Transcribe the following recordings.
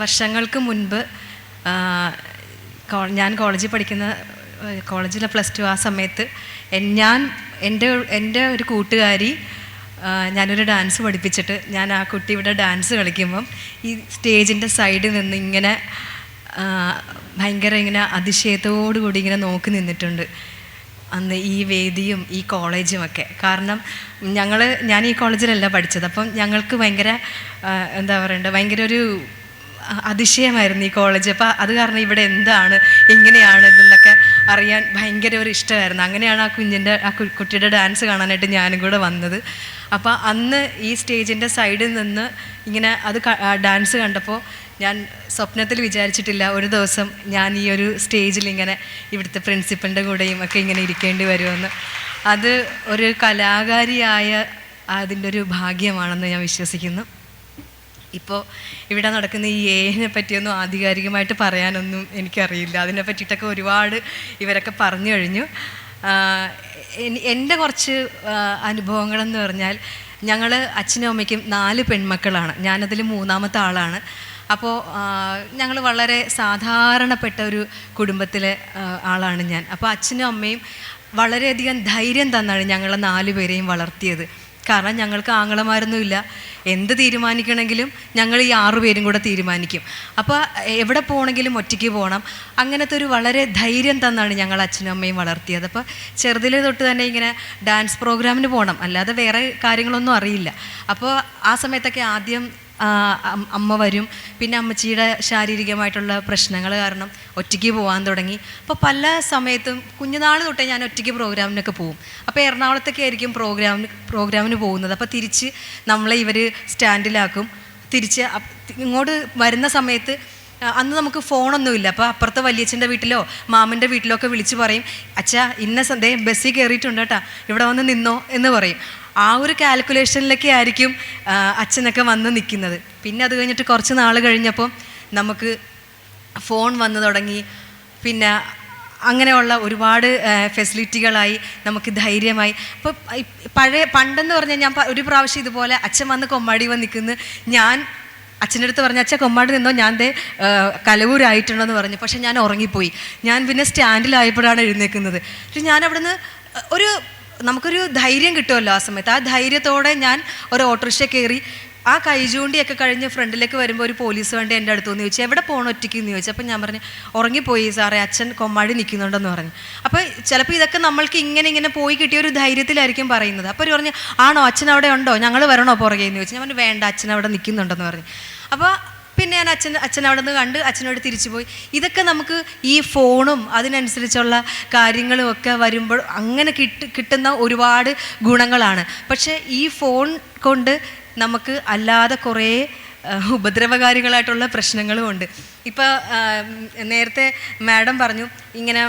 വർഷങ്ങൾക്ക് മുൻപ് ഞാൻ കോളേജിൽ പഠിക്കുന്ന കോളേജിലെ പ്ലസ് ടു ആ സമയത്ത് ഞാൻ എന്റെ എന്റെ ഒരു കൂട്ടുകാരി ഞാനൊരു ഡാൻസ് പഠിപ്പിച്ചിട്ട് ഞാൻ ആ കുട്ടി ഇവിടെ ഡാൻസ് കളിക്കുമ്പം ഈ സ്റ്റേജിന്റെ സൈഡിൽ നിന്ന് ഇങ്ങനെ ഭയങ്കര ഇങ്ങനെ അതിശയത്തോടു കൂടി ഇങ്ങനെ നോക്കി നിന്നിട്ടുണ്ട് അന്ന് ഈ വേദിയും ഈ കോളേജും ഒക്കെ. കാരണം ഞങ്ങൾ ഞാൻ ഈ കോളേജിലല്ല പഠിച്ചത്. അപ്പം ഞങ്ങൾക്ക് ഭയങ്കര എന്താ പറയണ്ടത് ഭയങ്കര ഒരു അതിശയമായിരുന്നു ഈ കോളേജ് അപ്പോൾ അത് കാരണം ഇവിടെ എന്താണ് എങ്ങനെയാണ് ഇതെന്നൊക്കെ അറിയാൻ ഭയങ്കര ഒരു ഇഷ്ടമായിരുന്നു. അങ്ങനെയാണ് ആ കുഞ്ഞിന്റെ ആ കുട്ടിയുടെ ഡാൻസ് കാണാനായിട്ട് ഞാനും കൂടെ വന്നത്. അപ്പോൾ അന്ന് ഈ സ്റ്റേജിന്റെ സൈഡിൽ നിന്ന് ഇങ്ങനെ അത് ഡാൻസ് കണ്ടപ്പോൾ ഞാൻ സ്വപ്നത്തിൽ വിചാരിച്ചിട്ടില്ല ഒരു ദിവസം ഞാൻ ഈ ഒരു സ്റ്റേജിൽ ഇങ്ങനെ ഇവിടുത്തെ പ്രിൻസിപ്പലിന്റെ കൂടെയും ഒക്കെ ഇങ്ങനെ ഇരിക്കേണ്ടി വരുമെന്ന്. അത് ഒരു കലാകാരിയായ അതിന്റെ ഒരു ഭാഗ്യമാണെന്ന് ഞാൻ വിശ്വസിക്കുന്നു. ഇപ്പോൾ ഇവിടെ നടക്കുന്ന ഈ എനെ പറ്റിയൊന്നും ആധികാരികമായിട്ട് പറയാനൊന്നും എനിക്കറിയില്ല. അതിനെ പറ്റിയിട്ടൊക്കെ ഒരുപാട് ഇവരൊക്കെ പറഞ്ഞു കഴിഞ്ഞു. എന്റെ കുറച്ച് അനുഭവങ്ങളെന്ന് പറഞ്ഞാൽ ഞങ്ങൾ അച്ഛനും അമ്മയ്ക്കും നാല് പെൺമക്കളാണ്. ഞാനതിൽ മൂന്നാമത്തെ ആളാണ്. അപ്പോൾ ഞങ്ങൾ വളരെ സാധാരണപ്പെട്ട ഒരു കുടുംബത്തിലെ ആളാണ് ഞാൻ. അപ്പോൾ അച്ഛനും അമ്മയും വളരെയധികം ധൈര്യം തന്നാണ് ഞങ്ങളെ നാല് പേരെയും വളർത്തിയത്. കാരണം ഞങ്ങൾക്ക് ആങ്ങളമാരൊന്നും ഇല്ല. എന്ത് തീരുമാനിക്കണമെങ്കിലും ഞങ്ങൾ ഈ ആറുപേരും കൂടെ തീരുമാനിക്കും. അപ്പോൾ എവിടെ പോകണമെങ്കിലും ഒറ്റയ്ക്ക് പോകണം അങ്ങനത്തെ ഒരു വളരെ ധൈര്യം തന്നാണ് ഞങ്ങൾ അച്ഛനും അമ്മയും വളർത്തിയത്. അപ്പോൾ ചെറുതിലെ തൊട്ട് തന്നെ ഇങ്ങനെ ഡാൻസ് പ്രോഗ്രാമിന് പോകണം അല്ലാതെ വേറെ കാര്യങ്ങളൊന്നും അറിയില്ല. അപ്പോൾ ആ സമയത്തൊക്കെ ആദ്യം അമ്മ വരും. പിന്നെ അമ്മച്ചിയുടെ ശാരീരികമായിട്ടുള്ള പ്രശ്നങ്ങൾ കാരണം ഒറ്റയ്ക്ക് പോകാൻ തുടങ്ങി. അപ്പോൾ പല സമയത്തും കുഞ്ഞുനാൾ തൊട്ടേ ഞാൻ ഒറ്റയ്ക്ക് പ്രോഗ്രാമിനൊക്കെ പോകും അപ്പോൾ എറണാകുളത്തൊക്കെ ആയിരിക്കും പ്രോഗ്രാമിന് പ്രോഗ്രാമിന് പോകുന്നത്. അപ്പോൾ തിരിച്ച് നമ്മളെ ഇവർ സ്റ്റാൻഡിലാക്കും. തിരിച്ച് ഇങ്ങോട്ട് വരുന്ന സമയത്ത് അന്ന് നമുക്ക് ഫോണൊന്നുമില്ല. അപ്പോൾ അപ്പുറത്തെ വലിയച്ഛന്റെ വീട്ടിലോ മാമന്റെ വീട്ടിലോ ഒക്കെ വിളിച്ച് പറയും അച്ഛാ ഇന്ന സന്ദേഹം ബസ്സിൽ കയറിയിട്ടുണ്ട് കേട്ടാ. ഇവിടെ വന്ന് നിന്നോ എന്ന് പറയും. ആ ഒരു കാൽക്കുലേഷനിലൊക്കെ ആയിരിക്കും അച്ഛനൊക്കെ വന്ന് നിൽക്കുന്നത് പിന്നെ അത് കഴിഞ്ഞിട്ട് കുറച്ച് നാൾ കഴിഞ്ഞപ്പോൾ നമുക്ക് ഫോൺ വന്നു തുടങ്ങി. പിന്നെ അങ്ങനെയുള്ള ഒരുപാട് ഫെസിലിറ്റികളായി നമുക്ക് ധൈര്യമായി. ഇപ്പോൾ പഴയ പണ്ടെന്ന് പറഞ്ഞാൽ ഞാൻ ഒരു പ്രാവശ്യം ഇതുപോലെ അച്ഛൻ വന്ന് കൊമ്മാടി വന്ന് നിൽക്കുന്നു ഞാൻ അച്ഛന്റെ അടുത്ത് പറഞ്ഞു അച്ഛൻ കൊമ്മാടി നിന്നോ? ഞാൻ ദേ കലവൂരായിട്ടുണ്ടോ എന്ന് പറഞ്ഞു. പക്ഷേ ഞാൻ ഉറങ്ങിപ്പോയി. ഞാൻ പിന്നെ സ്റ്റാൻഡിലായപ്പോഴാണ് എഴുന്നേക്കുന്നത്. പക്ഷെ ഞാൻ അവിടുന്ന് ഒരു നമുക്കൊരു ധൈര്യം കിട്ടുമല്ലോ ആ സമയത്ത്. ആ ധൈര്യത്തോടെ ഞാൻ ഒരു ഓട്ടോറിക്ഷ കയറി ആ കൈചൂണ്ടിയൊക്കെ കഴിഞ്ഞ് ഫ്രണ്ടിലേക്ക് വരുമ്പോൾ ഒരു പോലീസ് വണ്ടി എന്റെ അടുത്തു നിന്ന് ചോദിച്ചു എവിടെ പോകണം ഒറ്റയ്ക്ക്? എന്ന് ചോദിച്ചു. അപ്പം ഞാൻ പറഞ്ഞു ഉറങ്ങിപ്പോയി സാറേ അച്ഛൻ കൊമ്മാടി നിൽക്കുന്നുണ്ടെന്ന് പറഞ്ഞു. അപ്പോൾ ചിലപ്പോൾ ഇതൊക്കെ നമ്മൾക്ക് ഇങ്ങനെ ഇങ്ങനെ പോയി കിട്ടിയ ഒരു ധൈര്യത്തിലായിരിക്കും പറയുന്നത്. അപ്പോൾ പറഞ്ഞു ആണോ അച്ഛൻ അവിടെ ഉണ്ടോ? ഞങ്ങൾ വരണോ പുറകെ? എന്ന് ചോദിച്ചു. ഞാൻ പറഞ്ഞു വേണ്ട അച്ഛൻ അവിടെ നിൽക്കുന്നുണ്ടെന്ന് പറഞ്ഞു. അപ്പോൾ പിന്നെ ഞാൻ അച്ഛൻ അച്ഛൻ അവിടെ നിന്ന് കണ്ട് അച്ഛനോട് തിരിച്ചു പോയി ഇതൊക്കെ നമുക്ക് ഈ ഫോണും അതിനനുസരിച്ചുള്ള കാര്യങ്ങളും ഒക്കെ വരുമ്പോൾ അങ്ങനെ കിട്ട് കിട്ടുന്ന ഒരുപാട് ഗുണങ്ങളാണ്. പക്ഷേ ഈ ഫോൺ കൊണ്ട് നമുക്ക് അല്ലാതെ കുറേ ഉപദ്രവകാരികളായിട്ടുള്ള പ്രശ്നങ്ങളും ഉണ്ട്. ഇപ്പോൾ നേരത്തെ മാഡം പറഞ്ഞു ഇങ്ങനെ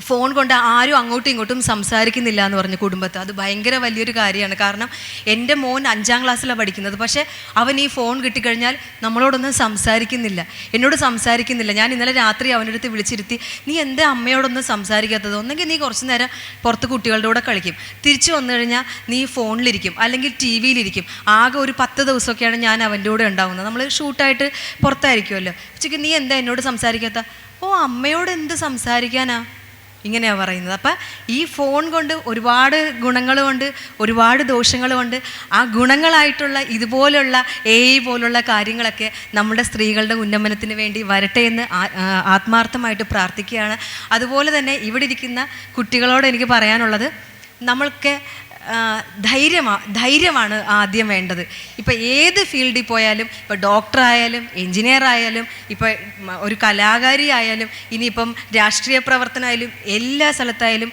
ഫോൺ കൊണ്ട് ആരും അങ്ങോട്ടും ഇങ്ങോട്ടും സംസാരിക്കുന്നില്ല എന്ന് പറഞ്ഞു കുടുംബത്ത്. അത് ഭയങ്കര വലിയൊരു കാര്യമാണ്. കാരണം എന്റെ മോൻ അഞ്ചാം ക്ലാസ്സിലാണ് പഠിക്കുന്നത്. പക്ഷേ അവൻ ഈ ഫോൺ കിട്ടിക്കഴിഞ്ഞാൽ നമ്മളോടൊന്നും സംസാരിക്കുന്നില്ല. എന്നോട് സംസാരിക്കുന്നില്ല. ഞാൻ ഇന്നലെ രാത്രി അവന്റെ അടുത്ത് വിളിച്ചിരുത്തി നീ എന്റെ അമ്മയോടൊന്നും സംസാരിക്കാത്തത്? ഒന്നെങ്കിൽ നീ കുറച്ച് നേരം പുറത്ത് കുട്ടികളുടെ കൂടെ കളിക്കും. തിരിച്ചു വന്നു കഴിഞ്ഞാൽ നീ ഫോണിലിരിക്കും. അല്ലെങ്കിൽ ടി വിയിലിരിക്കും. ആകെ ഒരു പത്ത് ദിവസമൊക്കെയാണ് ഞാൻ അവന്റെ കൂടെ ഉണ്ടാവുന്നത്. നമ്മൾ ഷൂട്ടായിട്ട് പുറത്തായിരിക്കുമല്ലോ. ഉച്ചയ്ക്ക് നീ എന്താ എന്നോട് സംസാരിക്കാത്ത? ഓ അമ്മയോട് എന്ത് സംസാരിക്കാനാ? ഇങ്ങനെയാണ് പറയുന്നത്. അപ്പം ഈ ഫോൺ കൊണ്ട് ഒരുപാട് ഗുണങ്ങളുമുണ്ട് ഒരുപാട് ദോഷങ്ങളുമുണ്ട് ആ ഗുണങ്ങളായിട്ടുള്ള ഇതുപോലുള്ള എ ഐ പോലുള്ള കാര്യങ്ങളൊക്കെ നമ്മുടെ സ്ത്രീകളുടെ ഉന്നമനത്തിന് വേണ്ടി വരട്ടെ എന്ന് ആത്മാർത്ഥമായിട്ട് പ്രാർത്ഥിക്കുകയാണ്. അതുപോലെ തന്നെ ഇവിടെ ഇരിക്കുന്ന കുട്ടികളോട് എനിക്ക് പറയാനുള്ളത് നമ്മൾക്ക് ധൈര്യമാണ് ധൈര്യമാണ് ആദ്യം വേണ്ടത്. ഇപ്പം ഏത് ഫീൽഡിൽ പോയാലും ഇപ്പോൾ ഡോക്ടറായാലും എഞ്ചിനീയർ ആയാലും ഇപ്പോൾ ഒരു കലാകാരി ആയാലും ഇനിയിപ്പം രാഷ്ട്രീയ പ്രവർത്തനമായാലും എല്ലാ സ്ഥലത്തായാലും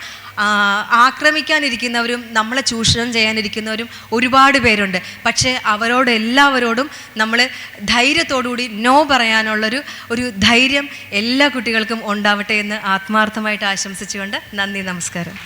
ആക്രമിക്കാനിരിക്കുന്നവരും നമ്മളെ ചൂഷണം ചെയ്യാനിരിക്കുന്നവരും ഒരുപാട് പേരുണ്ട്. പക്ഷേ അവരോട് എല്ലാവരോടും നമ്മൾ ധൈര്യത്തോടുകൂടി നോ പറയാനുള്ളൊരു ഒരു ധൈര്യം എല്ലാ കുട്ടികൾക്കും ഉണ്ടാവട്ടെ എന്ന് ആത്മാർത്ഥമായിട്ട് ആശംസിച്ചുകൊണ്ട് നന്ദി നമസ്കാരം.